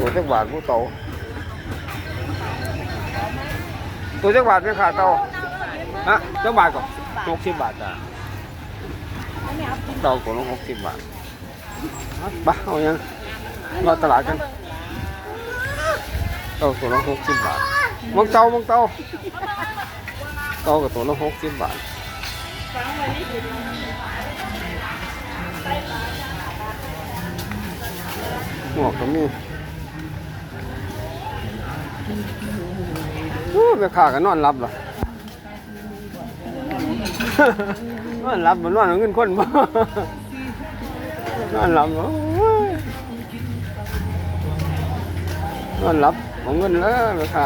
ตัวจักบาทผู้โตตัวจักบาทเป็นขาเตาฮะจักบาทก่อนหกสิบบาทจ้ะเตาตัวละหกสิบบาทไปเอายังรอตลาดกันเตาตัวละหกสิบบาทมองเตามองเตาเตากับตัวละหกสิบบาทหมวกก็มี โอ้แม่ค้าก็นอนรับเหรอนอนรับบ่นอนเอาเงินคนบ่ นอนรับโอ้ยนอนรับเอาเงินแล้วแม่ค้า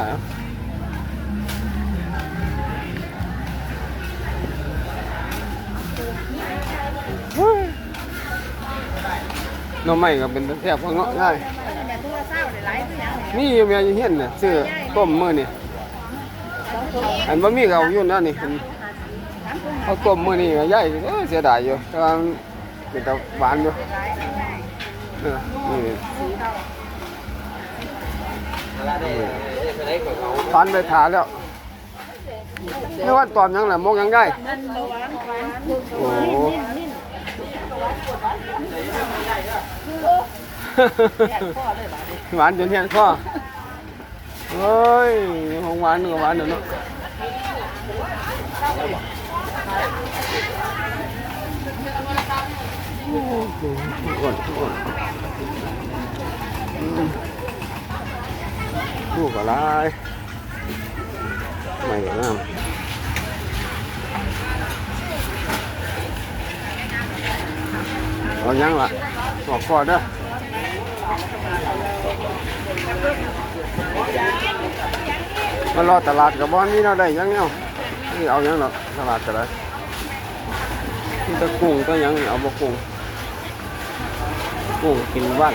โอ้ยหน้องใหม่ก็เป็นแทบพอเงาะง่าย มีอยู่แม่อยู่เฮียนน่ะซื้อต้มมื้อนี่อันบ่มีเอาอยู่นั่นนี่เอาต้มมื้อนี่ก็ใหญ่เอ้อเสียดายอยู่แต่ว่าเป็นตาหวานอยู่เออนี่ตอนไปถาแล้วไม่ว่าตอนยังล่ะมกยังได้โอ้ หหวานจนเทียนข้อเฮ้ยของหวานก็หวานเดี๋ยวเนาะโอ้โหอ้วนอ้วนอืมลูกอะไรไม่ก็น้ำเอายังล่ะบอกก่อนเด้อ มารอตลาดกับบ้านนี่เนาได้ยังเนาะนี่เอายังเนาะตลาดก็ได้นี่ตะกุ้งก็ยังนี่เอาบ่กุ้งกุ้งกินบ้าน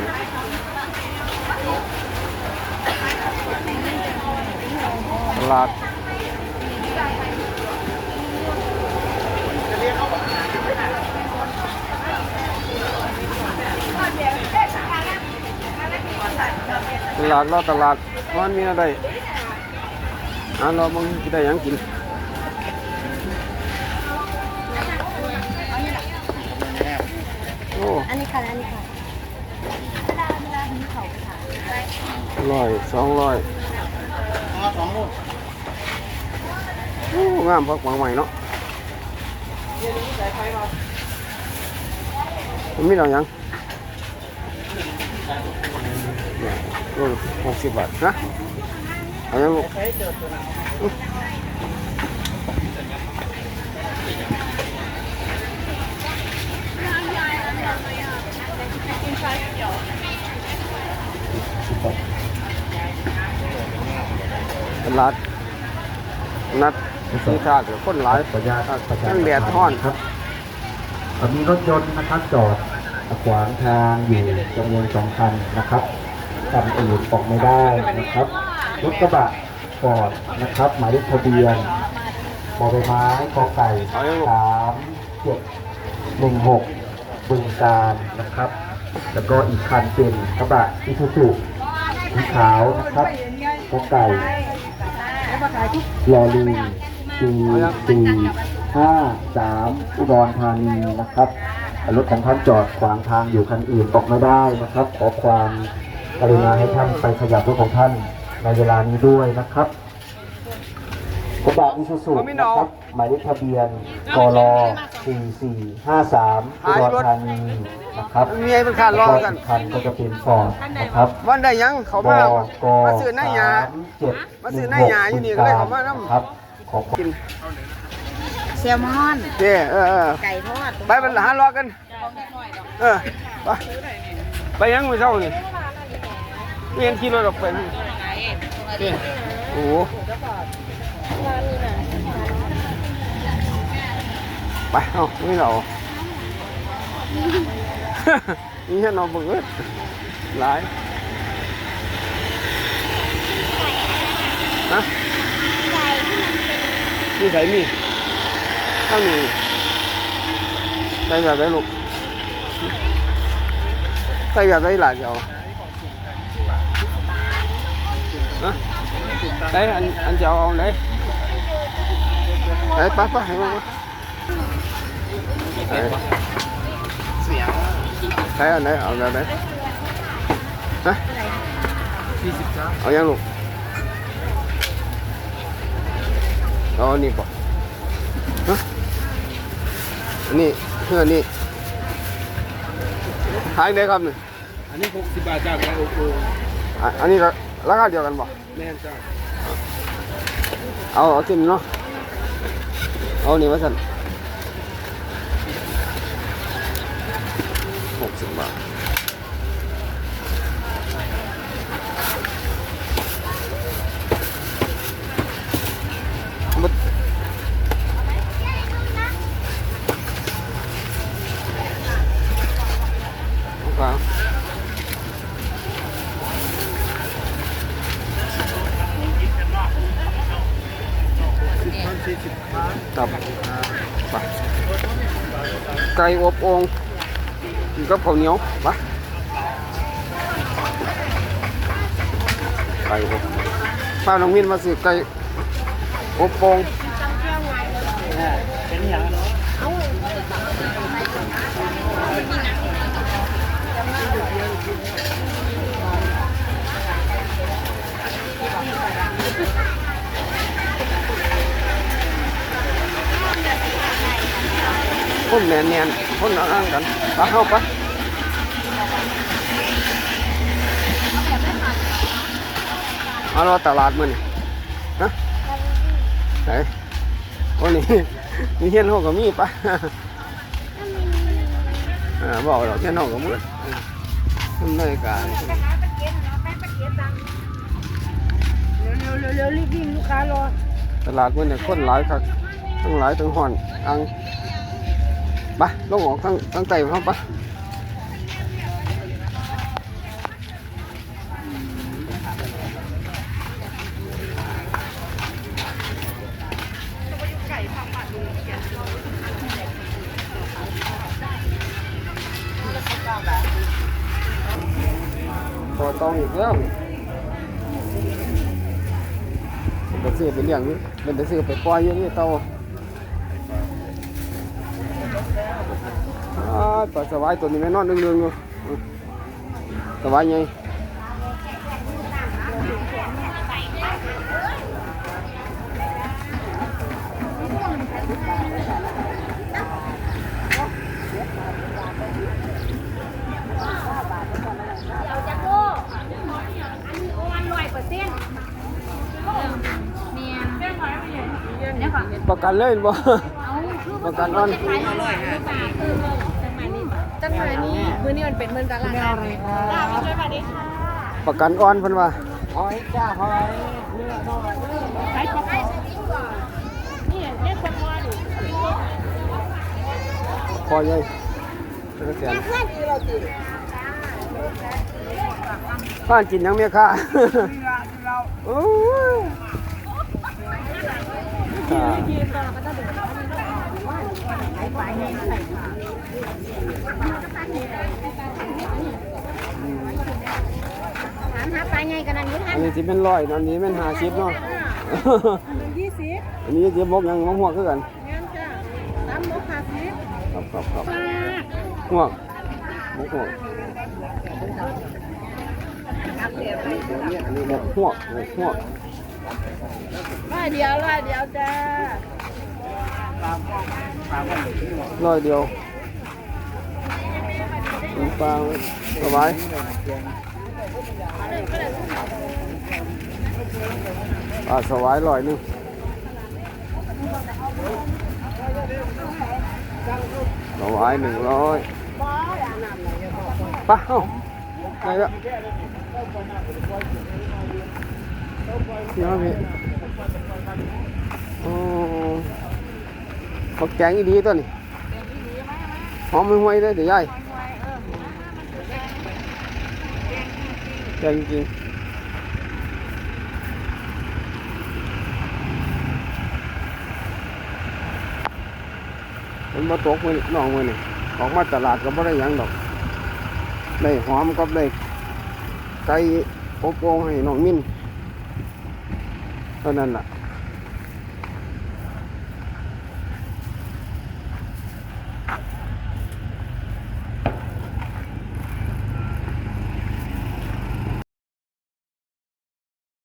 ตลาด ลาดรอตลาดบ้านมีอะไรอ่ารอมึงสิได้หยังกินโอ้อันนี้ค่ะอันนี้ค่ะเวลาเวลาหิ้เขาค่ะร้อยสองร้อยโอ้งามพักหวังใหม่เนาะมันมีเรายัง เนี่ยโอ้หกสิบบาทนะเอายังลูกตลาดนัดซื้อชาติคนหลายขออนุญาประชาตั้งแดดท่อนครับมีรถยนต์นะครับจอดขวางทางอยู่จำนวนสองคันนะครับ คันอื่นออกไม่ได้นะครับ รถกระบะฟอร์ดนะครับหมายเลขทะเบียนบอใบไม้กอไก่สามเจ็ดหนึ่งหกบึงการนะครับ แล้วก็อีกคันเป็นกระบะอิซูซุสีขาวนะครับกอไก่ลอลิงสี่สี่ห้าสามอุดรธานีนะครับรถของท่านจอดขวางทางอยู่คันอื่นออกไม่ได้นะครับ ขอความ กรุณาให้ท่านไปขยับรถของท่านในเวลานี้ด้วยนะครับกระบะอิซูซุนะครับหมายเลขทะเบียนกล4453อุดรธานีนะครับมันมีไอ้เป็นขาดรอแล้วกันอีกคันก็จะเป็นฟอร์ดนะครับวันได้ยังเขาบมากมาซื้อหน้าหยาสามเจ็ดมาซื้อหน้าหยาอยู่นี่ก็เลยเข้ามานำครับขอบคุณกินแซลมอนเจ้เออเออไก่ทอดไปมันหารอกันเออไปไปยังไม่เท่านี่เรีย นขี่รถออกไปนี่นี่โอ้โหไปเอาไม่เรานี่ฉันเอาเบิดหลายฮะนี่ใส่มีข้างนี้ใส่แบบไหนลูกใส่แบบไหนหลานเดียว ฮะไหนอันอันจะเอาเอาไหนไหนไปไปให้มามาไหนไหนอันไหนเอาแบบไหนฮะเอายังลูกเอาอันนี้ป่ะฮะอันนี้เพื่อนนี่ขายได้ครับนี่อันนี้60บาทจากไอโอโกอะอันนี้ก็ราคาเดียวกันป่ะแม่นจ้าเอาเอาขึ้นเนาะเอานี่มาสั่นหกสิบบาทบัดเอากลาง ตับไปไก่อบโองกินกับข้าวเหนียวปะไก่อบป้าน้องมินมาซื้อไก่อบโอ่ง เป็นอย่างเนาะ คนแน่นแน่นๆคนนั่งๆกันไปเข้าปเอาเราตลาดมันฮะไหนโอ้นี่มีเฮียนห้องก็มีปะอ่าบอกเราเฮียนห้องก็มืดทำได้การเร็วเร็วเร็วรีบวิ่งลูกค้ารอตลาดมันเนี่ยคนหลายครับทั้งหลายทั้งห่อนอัง ไปลงออกทั้งทั้งไต่เขาไปพอต้องอีกแล้วเป็นแต่ซื้อไปเลี้ยงนี่เป็นแต่ซื้อไปปล่อยอยู่นี่เตาอ่า ปลาสวายตัวนี้แม่นอนเรื่องๆอยู่อืมสวายไงประกันเลยบ่ประกันอ่อน จังหวะนี้มื้อนี้มันเป็นมื้อตลาดนัดเลยค่ะสวัสดีค่ะประกันอ่อนเพิ่นว่าหอยจ้าหอยเนื้อทอดใช้ของใช้นี่เรียกคนว่าดิพอใหญ่เป็นกระเสียนเพื่อนอีเราติบ้านกินยังเมียค่ะโอ้ยค่ะ ถามหาปลาไงกันนั่นยุ่ทัอันนนี้สิเป็นร้อยอันนี้เป็นห้าสิบเนาะ ยี่สิบอันนี้สิบกยังมะม่วงคือกันงานจ้าสามโมกห้าสิบครับครับครับปลา ม่วงมะม่วงอันนี้แบบม่วงม่วงร้อยเดียวร้อยเดียวจ้าร้อยเดียวเป็นปลาสบาย ปลาสบายร้อยหนึงสบายหนึ่งร้อยไปเอ้าไปแล้วเดี๋ยวพี่โอ้บักแกงอีดีตัวนี้หอมไม่ห่วยเลยเดี๋ยวยาย แกงจริงมันมาตกมือน้องมือนี่ออกมาตลาดก็ไม่ได้ยังดอกได้หอมกับได้ไก่อบโอ่งให้น้องมิ้นเท่านั้นแหละ